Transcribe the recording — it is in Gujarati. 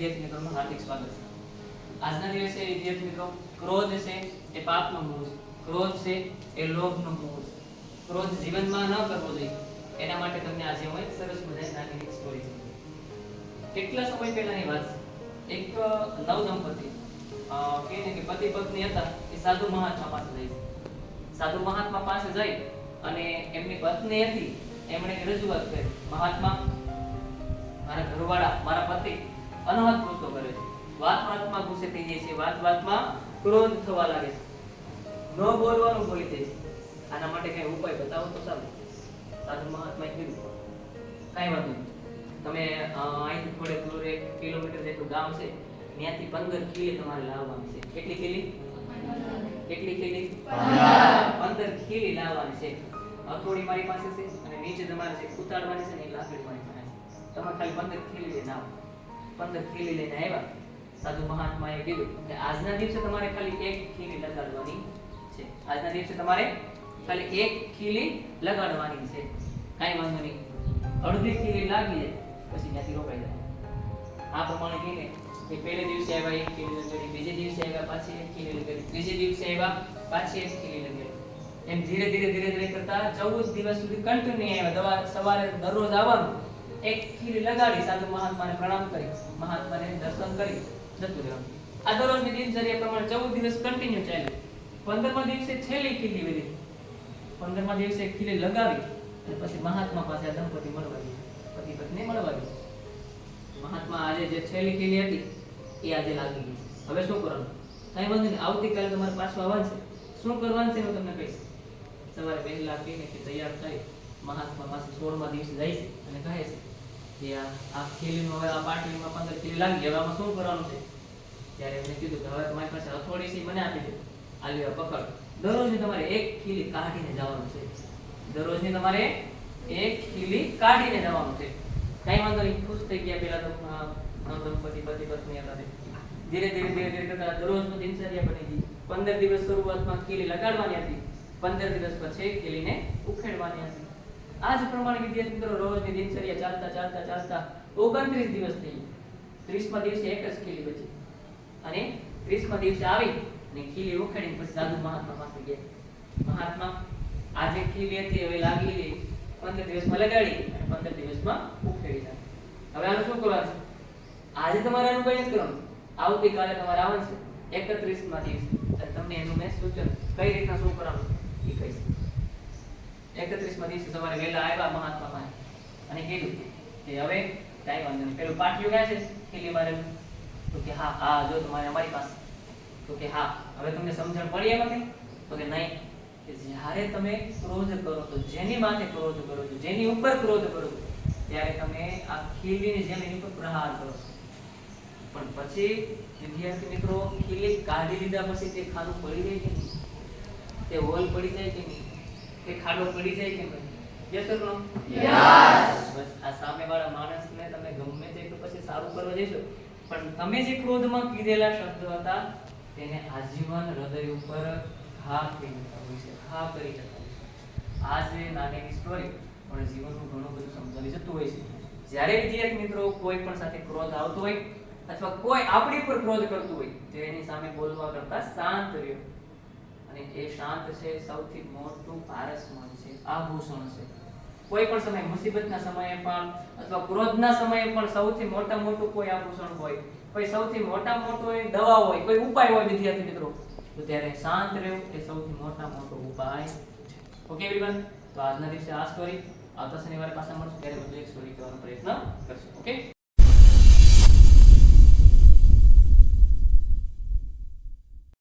વિદ્યાર્થી મિત્રોનું હાર્દિક સ્વાગત છે. આજના દિવસે વિદ્યાર્થી મિત્રો ક્રોધ છે એ પાપનો મૂળ ક્રોધ છે એ લોભનો મૂળ ક્રોધ જીવનમાં ન કરવો જોઈએ. એના માટે તમને આજે હું એક સરસ મજાની નાની એક સ્ટોરી કેટલા સમય પહેલાની વાત છે? એક નવ દંપતી કહે કે પતિ પત્ની હતા, એ સાધુ મહાત્મા પાસે જાય સાધુ મહાત્મા પાસે જઈ અને એમની પત્ની હતી, એમણે રજૂઆત કરી. મહાત્મા, મારા ઘરવાળા, મારા પતિ અનહદ કૃત્યો કરે છે. વાત વાતમાં ગુસ્સે થઈ જાય છે. વાત વાતમાં ક્રોધ થવા લાગે છે. ન બોલવાનું ભૂલી જાય છે. આના માટે કઈ ઉપાય બતાવો તો સારું. સાધુ મહાત્મા કીધું. કાંઈ વાંધો નહીં. તમે અહીંથી થોડે દૂર એક કિલોમીટર જેટલું ગામ છે, ત્યાંથી પંદર કિલી તમારે લાવવાની છે. કેટલી કિલી? કેટલી કિલી? પંદર કિલી લાવવાની છે. હથોડી મારી પાસે છે અને નીચે તમારે જે ઉતારવાની છે ને એ લાકડી મારી પાસે છે. તમે ખાલી પંદર કિલી લઈને આવો પંદર કિલી લઈને આવ્યા. સાધુ મહાત્માએ કીધું કે આજના દિવસે તમારે ખાલી એક ખીલી લગાડવાની છે. આજના દિવસે તમારે ખાલી એક ખીલી લગાડવાની છે. કાંઈ વાંધો નહીં. અડધી ખીલી લાગી જાય, પછી ત્યાંથી રોકાઈ જાય. આ પ્રમાણે કહીને કે પહેલે દિવસે આવ્યા, એક ખીલી લગાડી, બીજે દિવસે આવ્યા, પાછી એક ખીલી લગાડી, ત્રીજે દિવસે આવ્યા, પાછી એક ખીલી લગાડી. એમ ધીરે ધીરે ધીરે ધીરે કરતા ચૌદ દિવસ સુધી કન્ટિન્યુ આવ્યા. દવા સવારે દરરોજ આવવાનું. એક ખીર લગાડી સાધુ મહાત્માને પ્રણામ કરી. મહાત્માને દર્શન કરી જતું રહેવાનું આ દરરોજની દિનચર્યા પ્રમાણે ચૌદ દિવસ કન્ટિન્યુ ચાલ્યું. પંદરમા દિવસે છેલ્લી ખીલી લીધી પંદરમા દિવસે ખીલે લગાવી અને પછી મહાત્મા પાસે આ દંપતિ મળવા ગયા પતિ પત્ની મળવા ગયા મહાત્મા આજે જે છેલ્લી ખીલી હતી, એ આજે લાગી ગઈ. હવે શું કરવાનું? કઈ વાંધો નહીં, આવતીકાલે તમારે પાછું આવવાનું છે. શું કરવાનું છે હું તમને કહીશ. સવારે વહેલા પીને તૈયાર થઈ મહાત્મા પાસે સોળમા દિવસે જાય છે અને કહે છે. કે આ ખીલી કાઢીને કઈ વાંધો નહીં, ખુશ થઈ ગયા પેલા તો પતિ પત્ની હતા ધીરે ધીરે ધીરે ધીરે કરતા બની ગઈ. પંદર દિવસ શરૂઆતમાં ખીલી લગાડવાની હતી. પંદર દિવસ પછી ખીલીને ઉખેડવાની હતી. આ જ પ્રમાણે વિદ્યાર્થી મિત્રો, રોજની દિનચર્યા ચાલતા ચાલતા ચાલતા ઓગણત્રીસ દિવસ થઈ ત્રીસમા દિવસે એક જ ખીલી બચી. અને ત્રીસમા દિવસે આવી અને ખીલી ઉખેડી પછી સાધુ મહાત્મા પાસે ગયા. મહાત્મા આજે ખીલી હતી, હવે લાગી ગઈ. પંદર દિવસમાં લગાડી અને પંદર દિવસમાં ઉખેડી નાખી. હવે આનું શું કરવાનું આજે તમારે આનું કંઈ કરવાનું. આવતીકાલે તમારે આવવાનું છે એકત્રીસમા દિવસે. તમને એનું મેં સૂચન કઈ રીતના શું કરવાનું એ કહીશ. એકત્રીસમા દિવસે સવારે વહેલા આવ્યા મહાત્મા પાસે. અને કીધું કે હવે કાંઈ વાંધો નહીં. પેલું પાટિયું ક્યાં છે? ખીલી મારેલું તો કે હા હા, જો તમારે અમારી પાસે. તો કે હા, હવે તમને સમજણ પડી એમાં કંઈ તો કે નહીં. કે જ્યારે તમે ક્રોધ કરો છો, જેની માથે ક્રોધ કરો છો, જેની ઉપર ક્રોધ કરો છો, ત્યારે તમે આ ખીલીની જેમ એની ઉપર પ્રહાર કરો છો. પણ પછી વિદ્યાર્થી મિત્રો, ખીલી કાઢી લીધા પછી તે ખાનું પડી જાય કે નહીં? તે હોલ પડી જાય કે નહીં? તે ખાડો પડી જાય કે નહીં? યસ ઓર નો યસ બસ આ સામેવાળા માણસને તમે ગમે તેટલું પછી સારું કરવા જઈશો પણ તમે જે ક્રોધમાં કીધેલા શબ્દો હતા તેને આજીવન હૃદય ઉપર ઘા કરી હોય છે ઘા કરી જતા હોય છે. આ જે નાની સ્ટોરી પણ જીવનનું ઘણું બધું સમજાવી જતું હોય છે. જ્યારે વિદ્યાર્થી મિત્રો કોઈ પણ સાથે ક્રોધ આવતો હોય અથવા કોઈ આપણી પર ક્રોધ કરતું હોય તો એની સામે બોલવા કરતા શાંત રહ્યો. અને એ શાંત છે, સૌથી મોટું પારસમણ છે, આભૂષણ છે. કોઈ પણ સમય, મુસીબતના સમયે પણ, અથવા ક્રોધના સમયે પણ સૌથી મોટા મોટું કોઈ આભૂષણ હોય. કોઈ સૌથી મોટા મોટો એ દવા હોય, કોઈ ઉપાય હોય વિદ્યાર્થી મિત્રો, તો ત્યારે શાંત રહેવું એ સૌથી મોટા મોટો ઉપાય છે. ઓકે એવરીવન તો આજના દિવસે આ સ્ટોરી આવતા શનિવારે પાછા મળશું, ત્યારે વધુ એક સ્ટોરી કહેવાનો પ્રયત્ન કરશું. ઓકે